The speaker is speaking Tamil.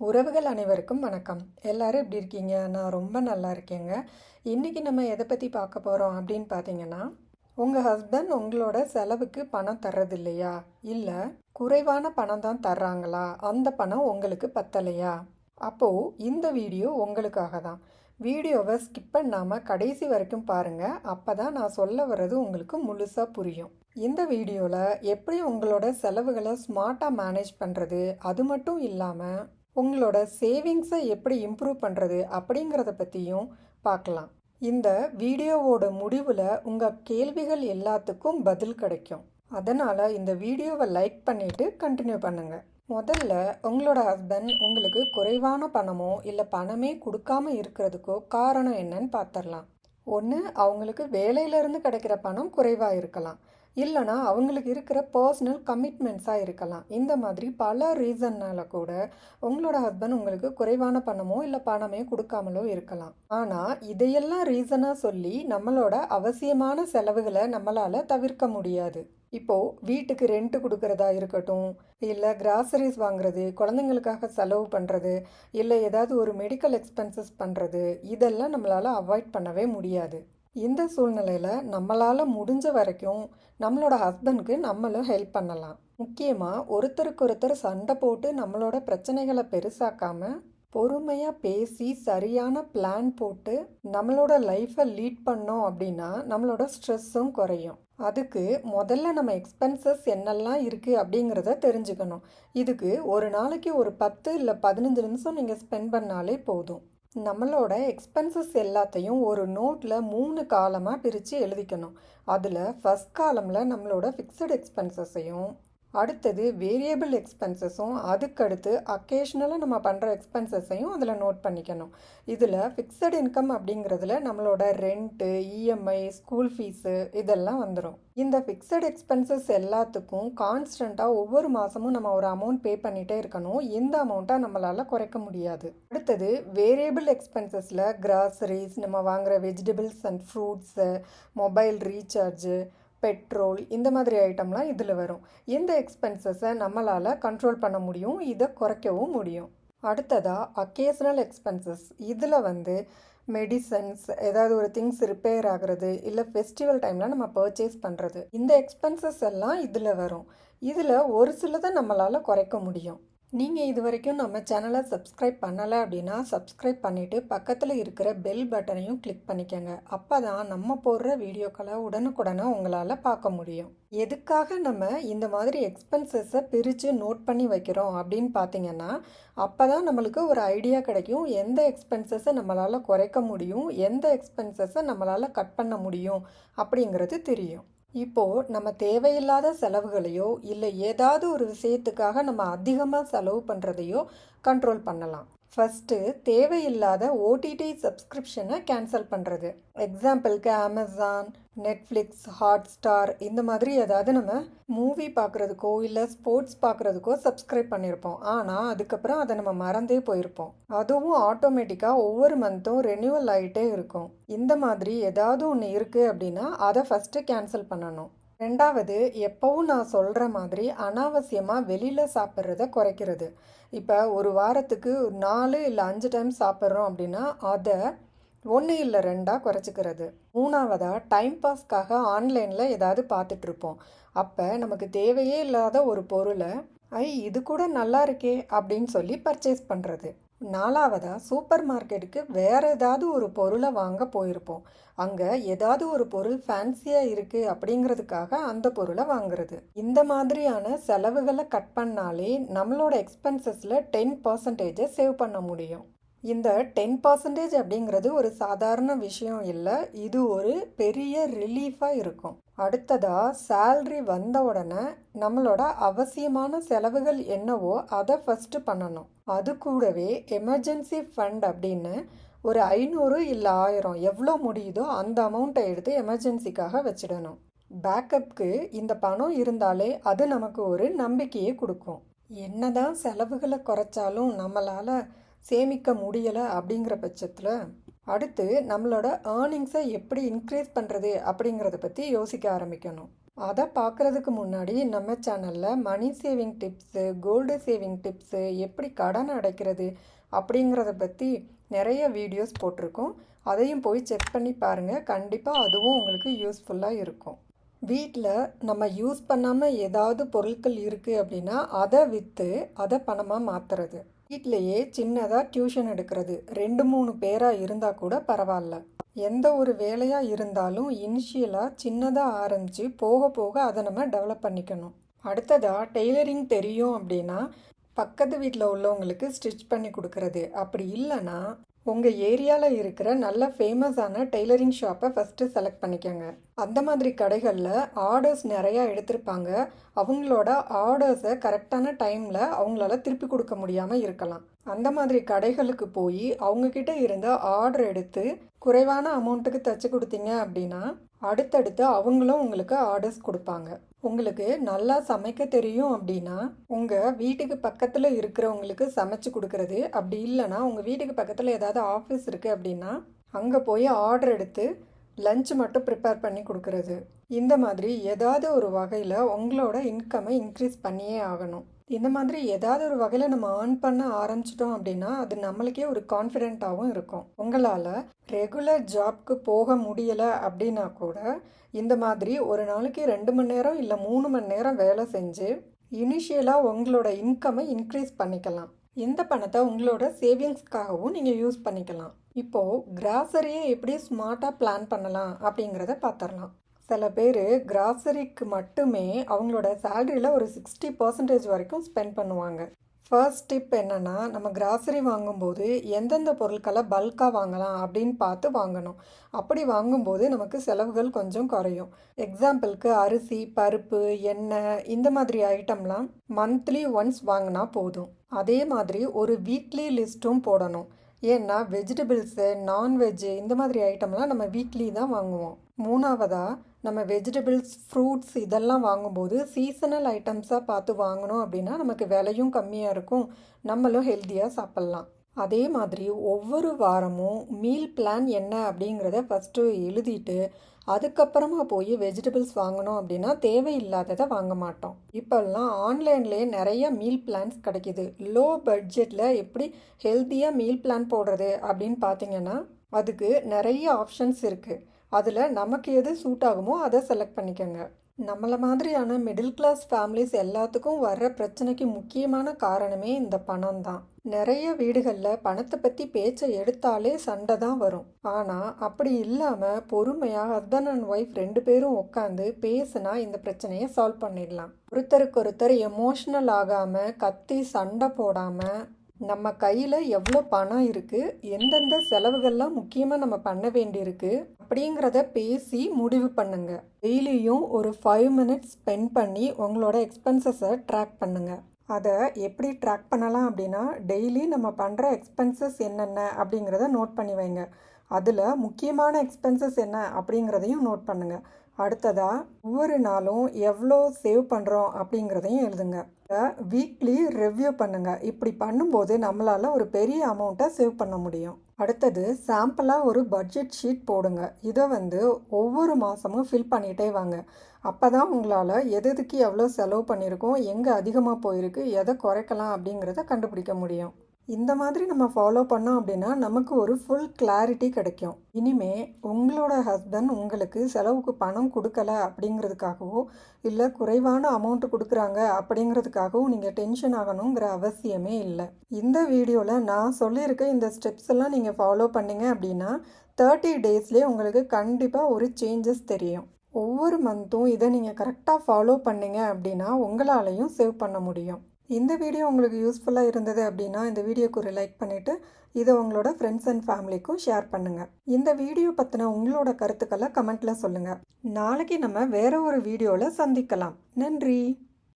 உறவுகள் அனைவருக்கும் வணக்கம். எல்லாரும் எப்படி இருக்கீங்க? நான் ரொம்ப நல்லா இருக்கேங்க. இன்றைக்கி நம்ம எதை பற்றி பார்க்க போகிறோம் அப்படின்னு பார்த்தீங்கன்னா உங்கள் ஹஸ்பண்ட் உங்களோட செலவுக்கு பணம் தர்றது இல்லையா இல்லை குறைவான பணம் தான் தர்றாங்களா? அந்த பணம் உங்களுக்கு பத்தலையா? அப்போது இந்த வீடியோ உங்களுக்காக தான். வீடியோவை ஸ்கிப் பண்ணாமல் கடைசி வரைக்கும் பாருங்கள் அப்போ தான் நான் சொல்ல வர்றது உங்களுக்கு முழுசாக புரியும். இந்த வீடியோவில் எப்படி உங்களோட செலவுகளை ஸ்மார்ட்டாக மேனேஜ் பண்ணுறது அது மட்டும் இல்லாமல் உங்களோட சேவிங்ஸை எப்படி இம்ப்ரூவ் பண்ணுறது அப்படிங்கிறத பற்றியும் பார்க்கலாம். இந்த வீடியோவோட முடிவில் உங்கள் கேள்விகள் எல்லாத்துக்கும் பதில் கிடைக்கும். அதனால் இந்த வீடியோவை லைக் பண்ணிவிட்டு கண்டினியூ பண்ணுங்கள் முதல்ல உங்களோட ஹஸ்பண்ட் உங்களுக்கு குறைவான பணமோ இல்லை பணமே கொடுக்காம இருக்கிறதுக்கோ காரணம் என்னன்னு பார்த்துடலாம். ஒன்று அவங்களுக்கு வேலையிலேருந்து கிடைக்கிற பணம் குறைவாக இருக்கலாம். இல்லைனா அவங்களுக்கு இருக்கிற பர்சனல் கமிட்மெண்ட்ஸாக இருக்கலாம். இந்த மாதிரி பல ரீசன்னால் கூட உங்களோட ஹஸ்பண்ட் உங்களுக்கு குறைவான பணமோ இல்லை பணமே கொடுக்காமலோ இருக்கலாம். ஆனால் இதையெல்லாம் ரீசனாக சொல்லி நம்மளோட அவசியமான செலவுகளை நம்மளால் தவிர்க்க முடியாது. இப்போது வீட்டுக்கு ரெண்ட்டு கொடுக்கறதா இருக்கட்டும் இல்லை கிராசரிஸ் வாங்குறது குழந்தைங்களுக்காக செலவு பண்ணுறது இல்லை ஏதாவது ஒரு மெடிக்கல் எக்ஸ்பென்சஸ் பண்ணுறது இதெல்லாம் நம்மளால் அவாய்ட் பண்ணவே முடியாது. இந்த சூழ்நிலையில் நம்மளால் முடிஞ்ச வரைக்கும் நம்மளோட ஹஸ்பண்ட்க்கு நம்மளும் ஹெல்ப் பண்ணலாம். முக்கியமாக ஒருத்தருக்கு ஒருத்தர் சண்டை போட்டு நம்மளோட பிரச்சனைகளை பெருசாக்காமல் பொறுமையாக பேசி சரியான பிளான் போட்டு நம்மளோட லைஃப்பை லீட் பண்ணோம் அப்படின்னா நம்மளோட ஸ்ட்ரெஸ்ஸும் குறையும். அதுக்கு முதல்ல நம்ம எக்ஸ்பென்சஸ் என்னெல்லாம் இருக்குது அப்படிங்கிறத தெரிஞ்சுக்கணும். இதுக்கு ஒரு நாளைக்கு ஒரு பத்து இல்லை பதினஞ்சு நிமிஷம் நீங்கள் ஸ்பெண்ட் பண்ணாலே போதும். நம்மளோட எக்ஸ்பென்சஸ் எல்லாத்தையும் ஒரு நோட்டில் மூணு காலமாக பிரித்து எழுதிக்கணும். அதில் ஃபஸ்ட் காலமில் நம்மளோட ஃபிக்ஸட் எக்ஸ்பென்சஸையும் அடுத்தது வேரியபிள் எக்ஸ்பென்சஸும் அதுக்கடுத்து அக்கேஷ்னலாக நம்ம பண்ணுற எக்ஸ்பென்சஸையும் அதில் நோட் பண்ணிக்கணும். இதில் ஃபிக்ஸட் இன்கம் அப்படிங்கிறதுல நம்மளோட ரெண்ட்டு இஎம்ஐ ஸ்கூல் ஃபீஸு இதெல்லாம் வந்துடும் இந்த ஃபிக்ஸட் எக்ஸ்பென்சஸ் எல்லாத்துக்கும் கான்ஸ்டண்ட்டாக ஒவ்வொரு மாதமும் நம்ம ஒரு அமௌண்ட் பே பண்ணிகிட்டே இருக்கணும். இந்த அமௌண்ட்டாக நம்மளால் குறைக்க முடியாது. அடுத்தது வேரியபிள் எக்ஸ்பென்சஸில் கிராசரிஸ் நம்ம வாங்குகிற vegetables and fruits mobile recharge petrol இந்த மாதிரி ஐட்டம்லாம் இதில் வரும். இந்த எக்ஸ்பென்சஸை நம்மளால் கண்ட்ரோல் பண்ண முடியும் இதை குறைக்கவும் முடியும். அடுத்ததாக அக்கேஷனல் எக்ஸ்பென்சஸ் இதில் வந்து மெடிசன்ஸ் ஏதாவது ஒரு திங்ஸ் ரிப்பேர் ஆகிறது இல்லை ஃபெஸ்டிவல் டைமில் நம்ம பர்ச்சேஸ் பண்ணுறது இந்த எக்ஸ்பென்சஸ் எல்லாம் இதில் வரும். இதில் ஒரு சிலதை நம்மளால் குறைக்க முடியும். நீங்கள் இது வரைக்கும் நம்ம சேனலை சப்ஸ்கிரைப் பண்ணலை அப்படின்னா சப்ஸ்கிரைப் பண்ணிவிட்டு பக்கத்தில் இருக்கிற பெல் பட்டனையும் கிளிக் பண்ணிக்கோங்க. அப்போ தான் நம்ம போடுற வீடியோக்களை உடனுக்குடனே உங்களால் பார்க்க முடியும். எதுக்காக நம்ம இந்த மாதிரி எக்ஸ்பென்சஸை பிரித்து நோட் பண்ணி வைக்கிறோம் அப்படின்னு பார்த்தீங்கன்னா அப்போ தான் நம்மளுக்கு ஒரு ஐடியா கிடைக்கும். எந்த எக்ஸ்பென்சஸை நம்மளால் குறைக்க முடியும்? எந்த எக்ஸ்பென்சஸை நம்மளால் கட் பண்ண முடியும்? அப்படிங்கிறது தெரியும். இப்போது நம்ம தேவையில்லாத செலவுகளையோ இல்லை ஏதாவது ஒரு விஷயத்துக்காக நம்ம அதிகமாக செலவு பண்ணுறதையோ கண்ட்ரோல் பண்ணலாம். ஃபஸ்ட்டு தேவையில்லாத ஓடிடி சப்ஸ்கிரிப்ஷனை கேன்சல் பண்ணுறது எக்ஸாம்பிளுக்கு அமேசான் நெட்ஃப்ளிக்ஸ் ஹாட் ஸ்டார் இந்த மாதிரி ஏதாவது நம்ம மூவி பார்க்குறதுக்கோ இல்லை ஸ்போர்ட்ஸ் பார்க்குறதுக்கோ சப்ஸ்கிரைப் பண்ணியிருப்போம் ஆனால் அதுக்கப்புறம் அதை நம்ம மறந்தே போயிருப்போம். அதுவும் ஆட்டோமேட்டிக்காக ஒவ்வொரு மந்த்தும் ரெனியூவல் ஆகிட்டே இருக்கும். இந்த மாதிரி ஏதாவது ஒன்று இருக்குது அப்படின்னா அதை ஃபஸ்ட்டு கேன்சல் பண்ணணும். ரெண்டாவது எப்போவும் நான் சொல்கிற மாதிரி அனாவசியமாக வெளியில் சாப்பிட்றத குறைக்கிறது. இப்போ ஒரு வாரத்துக்கு நாலு இல்லை அஞ்சு டைம் சாப்பிட்றோம் அப்படின்னா அதை ஒன்று இல்லை ரெண்டாக குறைச்சிக்கிறது. மூணாவதாக டைம் பாஸ்க்காக ஆன்லைனில் ஏதாவது பார்த்துட்ருப்போம். அப்போ நமக்கு தேவையே இல்லாத ஒரு பொருளை ஐ இது கூட நல்லா இருக்கே அப்படின்னு சொல்லி பர்ச்சேஸ் பண்ணுறது நாலாவதாக சூப்பர் மார்க்கெட்டுக்கு வேறு ஏதாவது ஒரு பொருளை வாங்க போயிருப்போம். அங்கே ஏதாவது ஒரு பொருள் ஃபேன்சியாக இருக்குது அப்படிங்கிறதுக்காக அந்த பொருளை வாங்குறது. இந்த மாதிரியான செலவுகளை கட் பண்ணாலே நம்மளோட எக்ஸ்பென்சஸில் டென் பர்சன்டேஜை சேவ் பண்ண முடியும். இந்த டென் பர்சன்டேஜ் அப்படிங்கிறது ஒரு சாதாரண விஷயம் இல்லை. இது ஒரு பெரிய ரிலீஃபாக இருக்கும். அடுத்ததாக சேல்ரி வந்த உடனே நம்மளோட அவசியமான செலவுகள் என்னவோ அதை ஃபஸ்ட்டு பண்ணணும். அது கூடவே எமர்ஜென்சி ஃபண்ட் அப்படின்னு ஒரு ஐநூறு இல்லை ஆயிரம் எவ்வளோ முடியுதோ அந்த அமௌண்ட்டை எடுத்து எமர்ஜென்சிக்காக வச்சிடணும். பேக்கப்புக்கு இந்த பணம் இருந்தாலே அது நமக்கு ஒரு நம்பிக்கையை கொடுக்கும். என்னதான் செலவுகளை குறைச்சாலும் நம்மளால் சேமிக்க முடியலை அப்படிங்கிற பட்சத்தில் அடுத்து நம்மளோட ஏர்னிங்ஸை எப்படி இன்க்ரீஸ் பண்ணுறது அப்படிங்கிறத பற்றி யோசிக்க ஆரம்பிக்கணும். அதை பார்க்குறதுக்கு முன்னாடி நம்ம சேனலில் money saving tips gold saving tips எப்படி கடன் அடைக்கிறது அப்படிங்கிறத பற்றி நிறைய வீடியோஸ் போட்டிருக்கோம். அதையும் போய் செக் பண்ணி பாருங்கள் கண்டிப்பாக அதுவும் உங்களுக்கு யூஸ்ஃபுல்லாக இருக்கும். வீட்டில் நம்ம யூஸ் பண்ணாமல் ஏதாவது பொருட்கள் இருக்குது அப்படின்னா அதை விற்று அதை பணமாக மாற்றுறது வீட்டிலேயே சின்னதாக டியூஷன் எடுக்கிறது. ரெண்டு மூணு பேராக இருந்தால் கூட பரவாயில்ல. எந்த ஒரு வேலையாக இருந்தாலும் இனிஷியலாக சின்னதாக ஆரம்பித்து போக போக அதை நம்ம டெவலப் பண்ணிக்கணும். அடுத்ததாக டெய்லரிங் தெரியும் அப்படின்னா பக்கத்து வீட்டில் உள்ளவங்களுக்கு ஸ்டிச் பண்ணி கொடுக்கறது. அப்படி இல்லைன்னா உங்கள் ஏரியாவில் இருக்கிற நல்ல ஃபேமஸான டெய்லரிங் ஷாப்பை ஃபஸ்ட்டு செலக்ட் பண்ணிக்கோங்க. அந்த மாதிரி கடைகளில் ஆர்டர்ஸ் நிறையா எடுத்திருப்பாங்க. அவங்களோட ஆர்டர்ஸை கரெக்டான டைமில் அவங்களால திருப்பி கொடுக்க முடியாமல் இருக்கலாம். அந்த மாதிரி கடைகளுக்கு போய் அவங்கக்கிட்ட இருந்த ஆர்டர் எடுத்து குறைவான அமௌண்ட்டுக்கு தைச்சி கொடுத்தீங்க அப்படின்னா அடுத்தடுத்து அவங்களும் உங்களுக்கு ஆர்டர்ஸ் கொடுப்பாங்க. உங்களுக்கு நல்லா சமைக்க தெரியும் அப்படின்னா உங்கள் வீட்டுக்கு பக்கத்தில் இருக்கிறவங்களுக்கு சமைச்சு கொடுக்கறது அப்படி இல்லைன்னா உங்கள் வீட்டுக்கு பக்கத்தில் ஏதாவது ஆஃபீஸ் இருக்குது அப்படின்னா அங்கே போய் ஆர்டர் எடுத்து லஞ்ச் மட்டும் ப்ரிப்பேர் பண்ணி கொடுக்கறது. இந்த மாதிரி ஏதாவது ஒரு வகையில் உங்களோட இன்கம்மை இன்க்ரீஸ் பண்ணியே ஆகணும். இந்த மாதிரி ஏதாவது ஒரு வகையில் நம்ம ஏர்ன் பண்ண ஆரம்பிச்சிட்டோம் அப்படின்னா அது நம்மளுக்கே ஒரு கான்ஃபிடென்ட்டாகவும் இருக்கும். உங்களால் ரெகுலர் ஜாப்க்கு போக முடியலை அப்படின்னா கூட இந்த மாதிரி ஒரு நாளைக்கு ரெண்டு மணி நேரம் இல்லை மூணு மணி நேரம் வேலை செஞ்சு இனிஷியலாக உங்களோட இன்கம்மை இன்க்ரீஸ் பண்ணிக்கலாம். இந்த பணத்தை உங்களோட சேவிங்ஸ்க்காகவும் நீங்கள் யூஸ் பண்ணிக்கலாம். இப்போது கிராசரியை எப்படி ஸ்மார்ட்டாக பிளான் பண்ணலாம் அப்படிங்கிறத பார்த்துடலாம் சில பேர் கிராசரிக்கு மட்டுமே அவங்களோட சேலரியில் ஒரு சிக்ஸ்டி பர்சன்டேஜ் வரைக்கும் ஸ்பெண்ட் பண்ணுவாங்க. ஃபர்ஸ்ட் டிப் என்னென்னா நம்ம கிராசரி வாங்கும்போது எந்தெந்த பொருட்களை பல்காக வாங்கலாம் அப்படின்னு பார்த்து வாங்கணும். அப்படி வாங்கும்போது நமக்கு செலவுகள் கொஞ்சம் குறையும். எக்ஸாம்பிளுக்கு அரிசி பருப்பு எண்ணெய் இந்த மாதிரி ஐட்டம்லாம் மந்த்லி ஒன்ஸ் வாங்கினா போதும். அதே மாதிரி ஒரு வீக்லி லிஸ்ட்டும் போடணும். ஏன்னா வெஜிடபிள்ஸு நான்வெஜ்ஜு இந்த மாதிரி ஐட்டம்லாம் நம்ம வீக்லி தான் வாங்குவோம். மூணாவதாக நம்ம வெஜிடபிள்ஸ் ஃப்ரூட்ஸ் இதெல்லாம் வாங்கும்போது சீசனல் ஐட்டம்ஸாக பார்த்து வாங்கினோம் அப்படின்னா நமக்கு விலையும் கம்மியாக இருக்கும். நம்மளும் ஹெல்த்தியாக சாப்பிட்லாம். அதே மாதிரி ஒவ்வொரு வாரமும் மீல் பிளான் என்ன அப்படிங்கிறத ஃபஸ்ட்டு எழுதிட்டு அதுக்கப்புறமா போய் வெஜிடபிள்ஸ் வாங்கணும் அப்படின்னா தேவையில்லாததை வாங்க மாட்டோம். இப்போல்லாம் ஆன்லைன்லேயே நிறைய மீல் பிளான்ஸ் கிடைக்கிது. லோ பட்ஜெட்டில் எப்படி ஹெல்த்தியாக மீல் பிளான் போடுறது அப்படின்னு பார்த்தீங்கன்னா அதுக்கு நிறைய ஆப்ஷன்ஸ் இருக்குது அதில் நமக்கு எது சூட் ஆகுமோ அதை செலக்ட் பண்ணிக்கோங்க. நம்மளை மாதிரியான மிடில் கிளாஸ் ஃபேமிலிஸ் எல்லாத்துக்கும் வர்ற பிரச்சனைக்கு முக்கியமான காரணமே இந்த பணம் தான் நிறைய வீடுகளில் பணத்தை பற்றி பேச்சை எடுத்தாலே சண்டை தான் வரும். ஆனால் அப்படி இல்லாமல் பொறுமையாக ஹஸ்பண்ட் அண்ட் ஒய்ஃப் ரெண்டு பேரும் உட்காந்து பேசுனா இந்த பிரச்சனையை சால்வ் பண்ணிடலாம். ஒருத்தருக்கு ஒருத்தர் எமோஷ்னல் ஆகாமல் கத்தி சண்டை போடாமல் நம்ம கையில் எவ்வளோ பணம் இருக்குது எந்தெந்த செலவுகள்லாம் முக்கியமாக நம்ம பண்ண வேண்டியிருக்கு அப்படிங்கிறத பேசி முடிவு பண்ணுங்க. டெய்லியும் ஒரு ஃபைவ் மினிட்ஸ் ஸ்பெண்ட் பண்ணி உங்களோட எக்ஸ்பென்சஸை ட்ராக் பண்ணுங்க. அதை எப்படி ட்ராக் பண்ணலாம் அப்படின்னா டெய்லி நம்ம பண்ணுற எக்ஸ்பென்சஸ் என்னென்ன அப்படிங்கிறத நோட் பண்ணி வைங்க. அதில் முக்கியமான எக்ஸ்பென்சஸ் என்ன அப்படிங்கிறதையும் நோட் பண்ணுங்கள் அடுத்ததாக ஒவ்வொரு நாளும் எவ்வளோ சேவ் பண்ணுறோம் அப்படிங்கிறதையும் எழுதுங்க. வீக்லி ரிவ்யூ பண்ணுங்கள் இப்படி பண்ணும்போது நம்மளால் ஒரு பெரிய அமௌண்ட்டை சேவ் பண்ண முடியும். அடுத்தது சாம்பிளாக ஒரு பட்ஜெட் ஷீட் போடுங்க. இதை வந்து ஒவ்வொரு மாதமும் ஃபில் பண்ணிகிட்டே வாங்க. அப்போ தான் உங்களால் எது எதுக்கு எவ்வளோ செலவு பண்ணியிருக்கோம் எங்கே அதிகமாக போயிருக்கு எதை குறைக்கலாம் அப்படிங்கிறத கண்டுபிடிக்க முடியும். இந்த மாதிரி நம்ம ஃபாலோ பண்ணோம் அப்படின்னா நமக்கு ஒரு ஃபுல் கிளாரிட்டி கிடைக்கும். இனிமே உங்களோட ஹஸ்பண்ட் உங்களுக்கு செலவுக்கு பணம் கொடுக்கல அப்படிங்கிறதுக்காகவோ இல்லை குறைவான அமௌண்ட்டு கொடுக்குறாங்க அப்படிங்கிறதுக்காகவும் நீங்கள் டென்ஷன் ஆகணுங்கிற அவசியமே இல்லை. இந்த வீடியோவில் நான் சொல்லியிருக்க இந்த ஸ்டெப்ஸ் எல்லாம் நீங்கள் ஃபாலோ பண்ணீங்க அப்படின்னா தேர்ட்டி டேஸ்லேயே உங்களுக்கு கண்டிப்பாக ஒரு சேஞ்சஸ் தெரியும். ஒவ்வொரு மந்த்தும் இதை நீங்கள் கரெக்டாக ஃபாலோ பண்ணீங்க அப்படின்னா உங்களாலையும் சேவ் பண்ண முடியும். இந்த வீடியோ உங்களுக்கு யூஸ்ஃபுல்லாக இருந்தது அப்படின்னா இந்த வீடியோக்கு ஒரு லைக் பண்ணிவிட்டு இதை உங்களோட ஃப்ரெண்ட்ஸ் அண்ட் ஃபேமிலிக்கும் ஷேர் பண்ணுங்கள் இந்த வீடியோ பற்றின உங்களோட கருத்துக்களை கமெண்ட்டில் சொல்லுங்கள் நாளைக்கு நம்ம வேறு ஒரு வீடியோவில் சந்திக்கலாம். நன்றி.